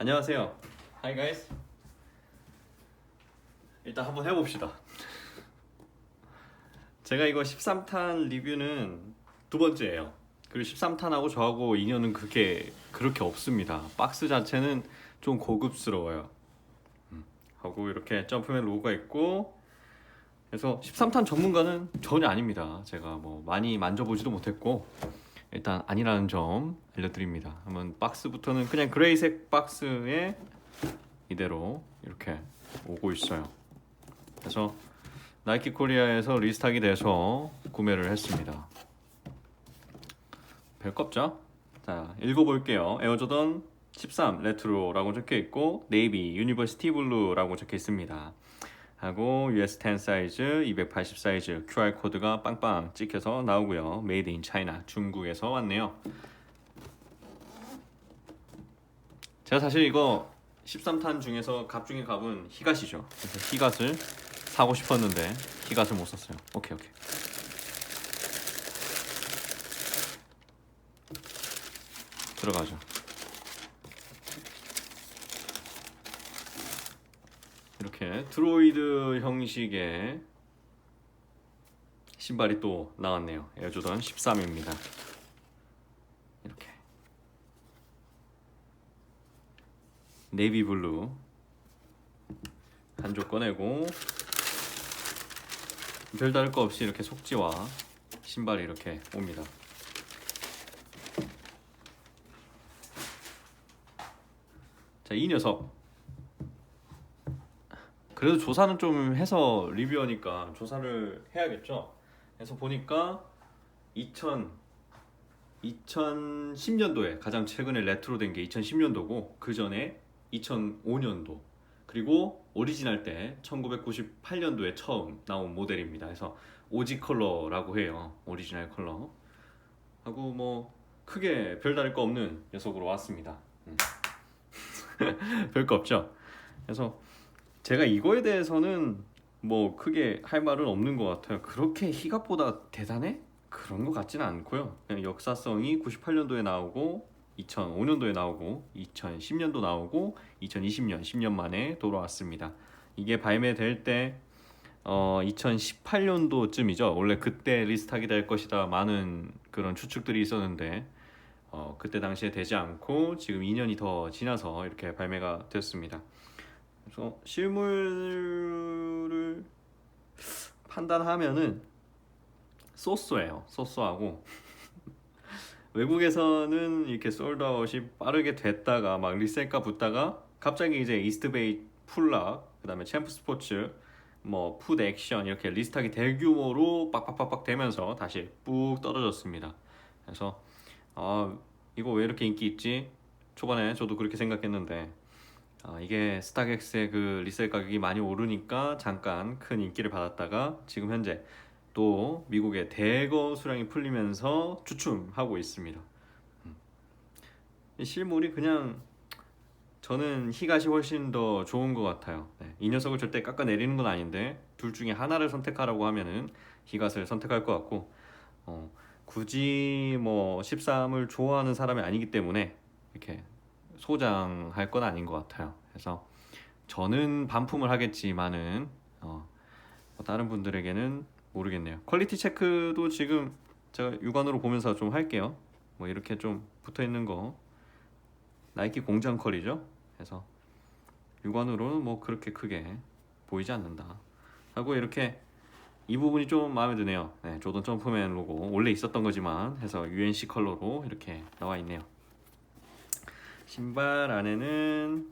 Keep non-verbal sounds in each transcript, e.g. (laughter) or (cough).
안녕하세요. Hi guys. 일단 한번 해봅시다. 제가 이거 13탄 리뷰는 두 번째예요. 그리고 13탄하고 저하고 인연은 그렇게 그렇게 없습니다. 박스 자체는 좀 고급스러워요. 음, 하고 이렇게 점프맨 로고가 있고 그래서 13탄 전문가는 전혀 아닙니다. 제가 뭐 많이 만져보지도 못했고 일단 아니라는 점 알려드립니다. 한번 박스부터는 그냥 그레이색 박스에 이대로 이렇게 오고 있어요. 그래서 나이키 코리아에서 리스탁이 돼서 구매를 했습니다. 별거 없죠? 자 읽어볼게요. 에어조던 13 레트로라고 적혀 있고 네이비 유니버시티 블루라고 적혀 있습니다. 하고 US 10 사이즈, 280 사이즈 QR 코드가 빵빵 찍혀서 나오고요. 메이드 인 차이나 중국에서 왔네요. 제가 사실 이거 13탄 중에서 갑 중에 갑은 히갓이죠. 그래서 히갓을 사고 싶었는데 히갓을 못 샀어요. 오케이 오케이. 들어가죠. 이렇게 드로이드 형식의 신발이 또 나왔네요. 에어조던 13입니다. 이렇게 네이비 블루 한쪽 꺼내고 별다를 거 없이 이렇게 속지와 신발이 이렇게 옵니다. 자, 이 녀석 그래도 조사는 좀 해서 리뷰하니까 조사를 해야겠죠. 그래서 보니까 2000 2010년도에 가장 최근에 레트로 된 게 2010년도고 그 전에 2005년도 그리고 오리지널 때 1998년도에 처음 나온 모델입니다. 그래서 오지 컬러라고 해요. 오리지널 컬러 하고 뭐 크게 별다를 거 없는 녀석으로 왔습니다. 음. (laughs) 별거 없죠. 그래서 제가 이거에 대해서는 뭐 크게 할 말은 없는 것 같아요. 그렇게 희각보다 대단해? 그런 것 같지는 않고요. 그냥 역사성이 98년도에 나오고 2005년도에 나오고 2010년도 나오고 2020년 10년 만에 돌아왔습니다. 이게 발매될 때 어, 2018년도쯤이죠. 원래 그때 리스트하게 될 것이다 많은 그런 추측들이 있었는데 어, 그때 당시에 되지 않고 지금 2년이 더 지나서 이렇게 발매가 됐습니다. 그래서 실물을 판단하면은 소소해요. 소소하고 (laughs) 외국에서는 이렇게 솔드아웃이 빠르게 됐다가 막 리셀가 붙다가 갑자기 이제 이스트베이 풀락 그다음에 챔프 스포츠 뭐 푸드 액션 이렇게 리스트하기 대규모로 빡빡빡빡 되면서 다시 뚝 떨어졌습니다. 그래서 아 이거 왜 이렇게 인기 있지? 초반에 저도 그렇게 생각했는데 아, 이게 스타렉스의 그 리셀 가격이 많이 오르니까 잠깐 큰 인기를 받았다가 지금 현재 또 미국의 대거 수량이 풀리면서 주춤하고 있습니다. 음. 이 실물이 그냥 저는 희갓이 훨씬 더 좋은 것 같아요. 네, 이 녀석을 절대 깎아 내리는 건 아닌데 둘 중에 하나를 선택하라고 하면은 희갓을 선택할 것 같고 어, 굳이 뭐 13을 좋아하는 사람이 아니기 때문에 이렇게 소장할 건 아닌 것 같아요. 그래서 저는 반품을 하겠지만은 어, 뭐 다른 분들에게는 모르겠네요. 퀄리티 체크도 지금 제가 육안으로 보면서 좀 할게요. 뭐 이렇게 좀 붙어 있는 거 나이키 공장 컬이죠. 그래서 육안으로는 뭐 그렇게 크게 보이지 않는다. 하고 이렇게 이 부분이 좀 마음에 드네요. 네, 조던 점프맨 로고 원래 있었던 거지만 해서 UNC 컬러로 이렇게 나와 있네요. 신발 안에는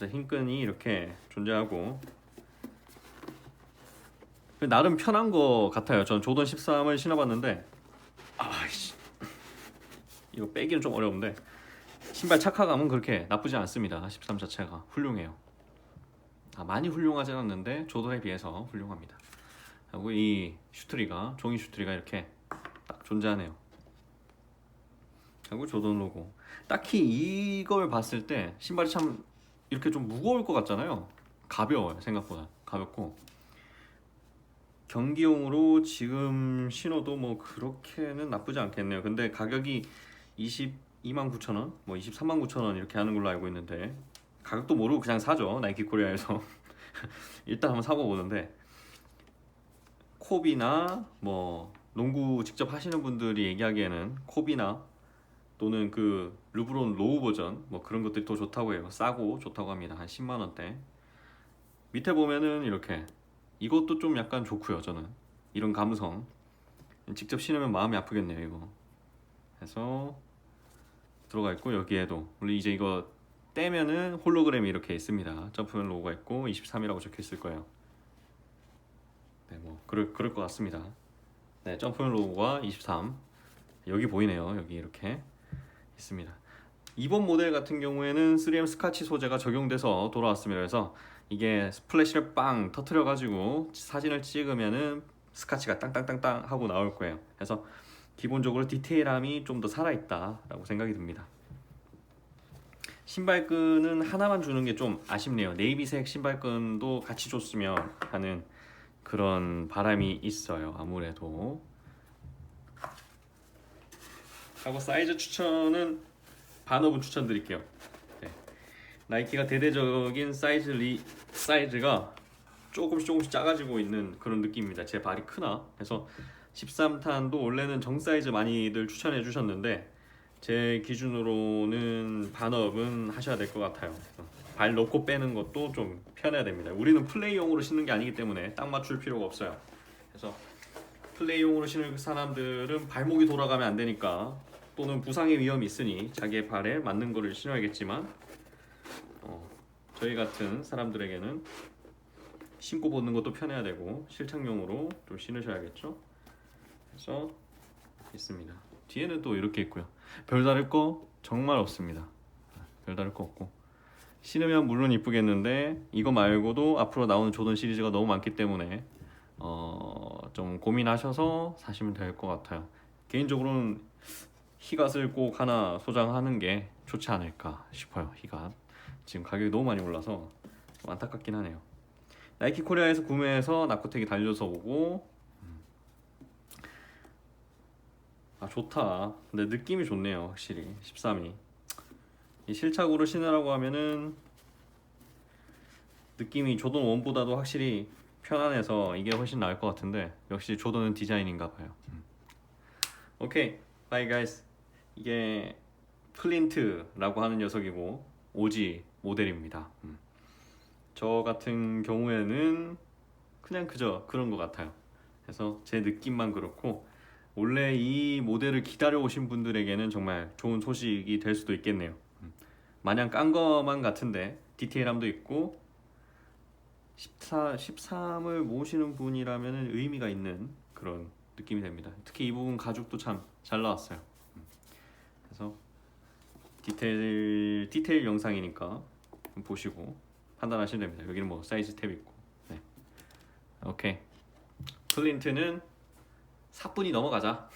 흰끈이 이렇게 존재하고 나름 편한 거 같아요. 전 조던 13을 신어봤는데 아이씨 이거 빼기는 좀 어려운데 신발 착화감은 그렇게 나쁘지 않습니다. 13 자체가 훌륭해요. 아, 많이 훌륭하진 않는데 조던에 비해서 훌륭합니다. 하고 이 슈트리가 종이 슈트리가 이렇게 딱 존재하네요. 하고 조던 로고. 딱히 이걸 봤을 때 신발이 참 이렇게 좀 무거울 것 같잖아요. 가벼워요 생각보다 가볍고 경기용으로 지금 신어도 뭐 그렇게는 나쁘지 않겠네요. 근데 가격이 22만 9천 원, 뭐 23만 9천 원 이렇게 하는 걸로 알고 있는데 가격도 모르고 그냥 사죠 나이키 코리아에서 (laughs) 일단 한번 사보보는데 코비나 뭐 농구 직접 하시는 분들이 얘기하기에는 코비나 또는 그 르브론 로우 버전 뭐 그런 것들이 더 좋다고 해요. 싸고 좋다고 합니다. 한 10만 원대. 밑에 보면은 이렇게 이것도 좀 약간 좋고요 저는. 이런 감성. 직접 신으면 마음이 아프겠네요 이거. 그래서 들어가 있고 여기에도. 물론 이제 이거 떼면은 홀로그램이 이렇게 있습니다. 점프맨 로고가 있고 23이라고 적혀 있을 거예요. 네뭐 그럴 그럴 것 같습니다. 네 점프맨 로고가 23 여기 보이네요 여기 이렇게 있습니다 이번 모델 같은 경우에는 3M 스카치 소재가 적용돼서 돌아왔습니다 그래서 이게 스플래시를 빵 터트려 가지고 사진을 찍으면은 스카치가 땅땅땅땅 하고 나올 거예요 그래서 기본적으로 디테일함이 좀 더 살아있다라고 생각이 듭니다. 신발끈은 하나만 주는 게 좀 아쉽네요. 네이비색 신발끈도 같이 줬으면 하는 그런 바람이 있어요. 아무래도. 하고 사이즈 추천은 반업은 추천드릴게요. 네. 나이키가 대대적인 사이즈 리 사이즈가 조금씩 조금씩 작아지고 있는 그런 느낌입니다. 제 발이 크나? 그래서 13탄도 원래는 정 사이즈 많이들 추천해 주셨는데 제 기준으로는 반업은 하셔야 될 것 같아요. 발 넣고 빼는 것도 좀 편해야 됩니다. 우리는 플레이용으로 신는 게 아니기 때문에 딱 맞출 필요가 없어요. 그래서 플레이용으로 신을 사람들은 발목이 돌아가면 안 되니까 또는 부상의 위험이 있으니 자기의 발에 맞는 거를 신어야겠지만 어, 저희 같은 사람들에게는 신고 벗는 것도 편해야 되고 실착용으로 좀 신으셔야겠죠. 그래서 있습니다. 뒤에는 또 이렇게 있고요. 별다를 거 정말 없습니다. 별다를 거 없고 신으면 물론 이쁘겠는데 이거 말고도 앞으로 나오는 조던 시리즈가 너무 많기 때문에 어, 좀 고민하셔서 사시면 될 것 같아요. 개인적으로는 히갓을 꼭 하나 소장하는 게 좋지 않을까 싶어요. 히갓 지금 가격이 너무 많이 올라서 좀 안타깝긴 하네요. 나이키 코리아에서 구매해서 나코텍이 달려서 오고 아 좋다. 근데 느낌이 좋네요, 확실히 13이. 이 실착으로 신으라고 하면은 느낌이 조던 1보다도 확실히 편안해서 이게 훨씬 나을 것 같은데 역시 조던은 디자인인가 봐요. 음. 오케이, 바이 가 이게 플린트라고 하는 녀석이고 오지 모델입니다. 음. 저 같은 경우에는 그냥 그저 그런 것 같아요. 그래서 제 느낌만 그렇고 원래 이 모델을 기다려 오신 분들에게는 정말 좋은 소식이 될 수도 있겠네요. 음. 마냥 깐 것만 같은데 디테일함도 있고 14, 13을 모시는 분이라면 의미가 있는 그런 느낌이 됩니다. 특히 이 부분 가죽도 참 잘 나왔어요. 디테일 디테일 영상이니까 보시고 판단하시면 됩니다. 여기는 뭐 사이즈 탭 있고. 네. 오케이. 플린트는 사뿐히 넘어가자.